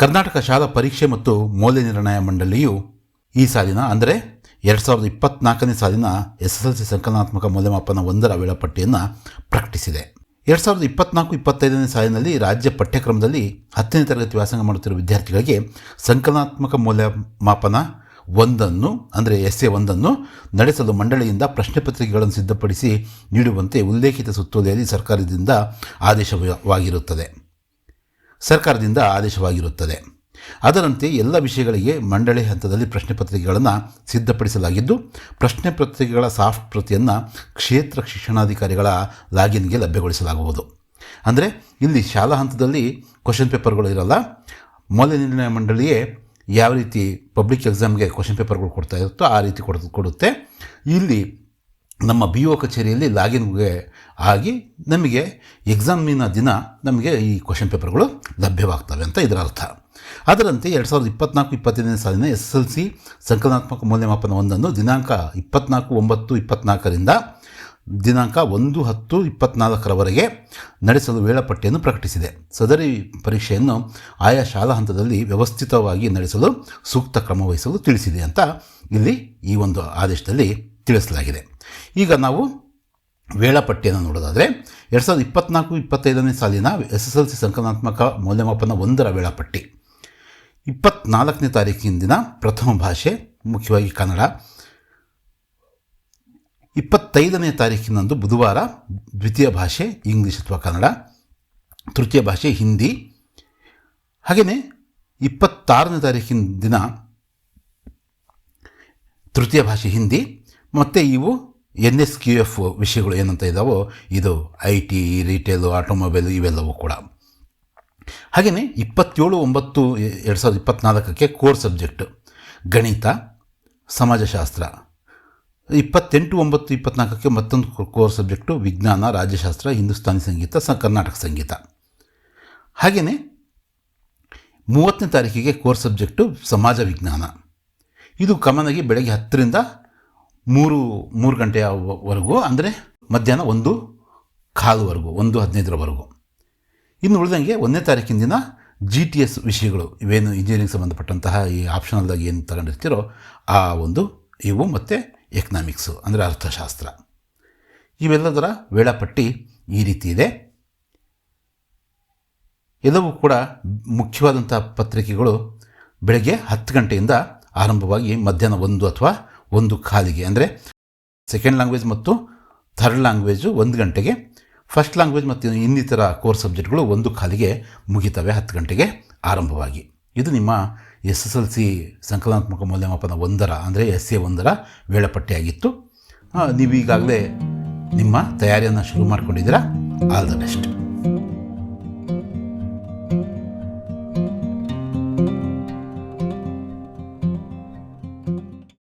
ಕರ್ನಾಟಕ ಶಾಲಾ ಪರೀಕ್ಷೆ ಮತ್ತು ಮೌಲ್ಯ ನಿರ್ಣಯ ಮಂಡಳಿಯು ಈ ಸಾಲಿನ, ಅಂದರೆ ಎರಡು ಸಾವಿರದ ಇಪ್ಪತ್ನಾಲ್ಕನೇ ಸಾಲಿನ ಎಸ್ ಎಸ್ ಎಲ್ ಸಿ ಸಂಕಲನಾತ್ಮಕ ಮೌಲ್ಯಮಾಪನ ಒಂದರ ವೇಳಾಪಟ್ಟಿಯನ್ನು ಪ್ರಕಟಿಸಿದೆ. ಎರಡು ಸಾವಿರದ ಇಪ್ಪತ್ನಾಲ್ಕು ಇಪ್ಪತ್ತೈದನೇ ಸಾಲಿನಲ್ಲಿ ರಾಜ್ಯ ಪಠ್ಯಕ್ರಮದಲ್ಲಿ ಹತ್ತನೇ ತರಗತಿ ವ್ಯಾಸಂಗ ಮಾಡುತ್ತಿರುವ ವಿದ್ಯಾರ್ಥಿಗಳಿಗೆ ಸಂಕಲನಾತ್ಮಕ ಮೌಲ್ಯಮಾಪನ ಒಂದನ್ನು, ಅಂದರೆ ಎಸ್ ಎ ಒಂದನ್ನು ನಡೆಸಲು ಮಂಡಳಿಯಿಂದ ಪ್ರಶ್ನೆ ಪತ್ರಿಕೆಗಳನ್ನು ಸಿದ್ಧಪಡಿಸಿ ನೀಡುವಂತೆ ಉಲ್ಲೇಖಿತ ಸುತ್ತೋಲೆಯಲ್ಲಿ ಸರ್ಕಾರದಿಂದ ಆದೇಶವಾಗಿರುತ್ತದೆ. ಸರ್ಕಾರದಿಂದ ಆದೇಶವಾಗಿರುತ್ತದೆ. ಅದರಂತೆ ಎಲ್ಲ ವಿಷಯಗಳಿಗೆ ಮಂಡಳಿ ಹಂತದಲ್ಲಿ ಪ್ರಶ್ನೆ ಪತ್ರಿಕೆಗಳನ್ನು ಸಿದ್ಧಪಡಿಸಲಾಗಿದ್ದು, ಪ್ರಶ್ನೆ ಪತ್ರಿಕೆಗಳ ಸಾಫ್ಟ್ ಪ್ರತಿಯನ್ನು ಕ್ಷೇತ್ರ ಶಿಕ್ಷಣಾಧಿಕಾರಿಗಳ ಲಾಗಿನ್ಗೆ ಲಭ್ಯಗೊಳಿಸಲಾಗುವುದು. ಅಂದರೆ, ಇಲ್ಲಿ ಶಾಲಾ ಹಂತದಲ್ಲಿ ಕ್ವಶನ್ ಪೇಪರ್ಗಳು ಇರಲ್ಲ. ಮೌಲ್ಯ ನಿರ್ಣಯ ಮಂಡಳಿಯೇ ಯಾವ ರೀತಿ ಪಬ್ಲಿಕ್ ಎಕ್ಸಾಮ್ಗೆ ಕ್ವಶನ್ ಪೇಪರ್ಗಳು ಕೊಡ್ತಾ ಇರುತ್ತೋ ಆ ರೀತಿ ಕೊಡ, ಕೊಡುತ್ತೆ. ಇಲ್ಲಿ ನಮ್ಮ ಬಿ ಒ ಕಚೇರಿಯಲ್ಲಿ ಲಾಗಿನ್ಗೆ ಆಗಿ ನಮಗೆ ಎಕ್ಸಾಮಿನ ದಿನ ನಮಗೆ ಈ ಕ್ವಶನ್ ಪೇಪರ್ಗಳು ಲಭ್ಯವಾಗ್ತವೆ ಅಂತ ಇದರ ಅರ್ಥ. ಅದರಂತೆ ಎರಡು ಸಾವಿರದ ಇಪ್ಪತ್ನಾಲ್ಕು ಇಪ್ಪತ್ತೈದನೇ ಸಾಲಿನ ಎಸ್ ಎಲ್ ಸಿ ಸಂಕಲನಾತ್ಮಕ ಮೌಲ್ಯಮಾಪನ ಒಂದನ್ನು ದಿನಾಂಕ ಇಪ್ಪತ್ನಾಲ್ಕು ಒಂಬತ್ತು ಇಪ್ಪತ್ನಾಲ್ಕರಿಂದ ದಿನಾಂಕ ಒಂದು ಹತ್ತು ಇಪ್ಪತ್ನಾಲ್ಕರವರೆಗೆ ನಡೆಸಲು ವೇಳಾಪಟ್ಟಿಯನ್ನು ಪ್ರಕಟಿಸಿದೆ. ಸದರಿ ಪರೀಕ್ಷೆಯನ್ನು ಆಯಾ ಶಾಲಾ ಹಂತದಲ್ಲಿ ವ್ಯವಸ್ಥಿತವಾಗಿ ನಡೆಸಲು ಸೂಕ್ತ ಕ್ರಮ ವಹಿಸಲು ತಿಳಿಸಿದೆ ಅಂತ ಇಲ್ಲಿ ಈ ಒಂದು ಆದೇಶದಲ್ಲಿ ತಿಳಿಸಲಾಗಿದೆ. ಈಗ ನಾವು ವೇಳಾಪಟ್ಟಿಯನ್ನು ನೋಡೋದಾದರೆ ಎರಡು ಸಾವಿರದ ಇಪ್ಪತ್ನಾಲ್ಕು, ಇಪ್ಪತ್ತೈದನೇ ಸಾಲಿನ ಎಸ್ ಎಸ್ ಎಲ್ ಸಿ ಸಂಕಲನಾತ್ಮಕ ಮೌಲ್ಯಮಾಪನ ಒಂದರ ವೇಳಾಪಟ್ಟಿ. ಇಪ್ಪತ್ನಾಲ್ಕನೇ ತಾರೀಕಿನ ದಿನ ಪ್ರಥಮ ಭಾಷೆ, ಮುಖ್ಯವಾಗಿ ಕನ್ನಡ. ಇಪ್ಪತ್ತೈದನೇ ತಾರೀಕಿನಂದು ಬುಧವಾರ ದ್ವಿತೀಯ ಭಾಷೆ, ಇಂಗ್ಲೀಷ್ ಅಥವಾ ಕನ್ನಡ. ತೃತೀಯ ಭಾಷೆ, ಹಿಂದಿ. ಹಾಗೆಯೇ ಇಪ್ಪತ್ತಾರನೇ ತಾರೀಕಿನ ದಿನ ತೃತೀಯ ಭಾಷೆ, ಹಿಂದಿ. ಮತ್ತು ಇವು ಎನ್ ಎಸ್ ಕ್ಯೂ ಎಫ್ ವಿಷಯಗಳು ಏನಂತ ಇದ್ದಾವೋ ಇದು ಐ ಟಿ ರಿಟೇಲು ಆಟೋಮೊಬೈಲು ಇವೆಲ್ಲವೂ ಕೂಡ. ಹಾಗೆಯೇ ಇಪ್ಪತ್ತೇಳು ಒಂಬತ್ತು ಎರಡು ಸಾವಿರದ ಇಪ್ಪತ್ತ್ನಾಲ್ಕಕ್ಕೆ ಕೋರ್ ಸಬ್ಜೆಕ್ಟ್ ಗಣಿತ, ಸಮಾಜಶಾಸ್ತ್ರ. ಇಪ್ಪತ್ತೆಂಟು ಒಂಬತ್ತು ಇಪ್ಪತ್ನಾಲ್ಕಕ್ಕೆ ಮತ್ತೊಂದು ಕೋರ್ ಸಬ್ಜೆಕ್ಟು ವಿಜ್ಞಾನ, ರಾಜ್ಯಶಾಸ್ತ್ರ, ಹಿಂದೂಸ್ತಾನಿ ಸಂಗೀತ, ಸ ಕರ್ನಾಟಕ ಸಂಗೀತ. ಹಾಗೆಯೇ ಮೂವತ್ತನೇ ತಾರೀಕಿಗೆ ಕೋರ್ ಸಬ್ಜೆಕ್ಟು ಸಮಾಜ ವಿಜ್ಞಾನ. ಇದು ಕಾಮನಾಗಿ ಬೆಳಗ್ಗೆ ಹತ್ತರಿಂದ ಮೂರು ಮೂರು ಗಂಟೆಯವರೆಗೂ ಅಂದರೆ ಮಧ್ಯಾಹ್ನ ಒಂದು ಕಾಲುವರೆಗೂ, ಒಂದು ಹದಿನೈದರವರೆಗೂ. ಇನ್ನು ಉಳಿದಂಗೆ ಒಂದನೇ ತಾರೀಕಿನ ದಿನ ಜಿ ಟಿ ಎಸ್ ವಿಷಯಗಳು, ಇವೇನು ಇಂಜಿನಿಯರಿಂಗ್ ಸಂಬಂಧಪಟ್ಟಂತಹ ಈ ಆಪ್ಷನಲ್ದಾಗಿ ಏನು ತಗೊಂಡಿರ್ತೀರೋ ಆ ಒಂದು ಇವು ಮತ್ತು ಎಕನಾಮಿಕ್ಸು ಅಂದರೆ ಅರ್ಥಶಾಸ್ತ್ರ. ಇವೆಲ್ಲದರ ವೇಳಾಪಟ್ಟಿ ಈ ರೀತಿ ಇದೆ. ಎಲ್ಲವೂ ಕೂಡ ಮುಖ್ಯವಾದಂಥ ಪತ್ರಿಕೆಗಳು ಬೆಳಗ್ಗೆ ಹತ್ತು ಗಂಟೆಯಿಂದ ಆರಂಭವಾಗಿ ಮಧ್ಯಾಹ್ನ ಒಂದು ಅಥವಾ ಒಂದು ಕಾಲಿಗೆ ಅಂದರೆ ಸೆಕೆಂಡ್ ಲ್ಯಾಂಗ್ವೇಜ್ ಮತ್ತು ಥರ್ಡ್ ಲ್ಯಾಂಗ್ವೇಜು ಒಂದು ಗಂಟೆಗೆ ಫಸ್ಟ್ ಲ್ಯಾಂಗ್ವೇಜ್ ಮತ್ತು ಇನ್ನಿತರ ಕೋರ್ಸ್ ಸಬ್ಜೆಕ್ಟ್ಗಳು ಒಂದು ಕಾಲಿಗೆ ಮುಗಿತವೆ ಹತ್ತು ಗಂಟೆಗೆ ಆರಂಭವಾಗಿ. ಇದು ನಿಮ್ಮ ಎಸ್ ಎಸ್ ಎಲ್ ಸಿ ಸಂಕಲನಾತ್ಮಕ ಮೌಲ್ಯಮಾಪನ ಒಂದರ ಅಂದರೆ ಎಸ್ ಎ ಒಂದರ ವೇಳಾಪಟ್ಟಿಯಾಗಿತ್ತು. ನೀವು ಈಗಾಗಲೇ ನಿಮ್ಮ ತಯಾರಿಯನ್ನು ಶುರು ಮಾಡ್ಕೊಂಡಿದ್ದೀರಾ? All the best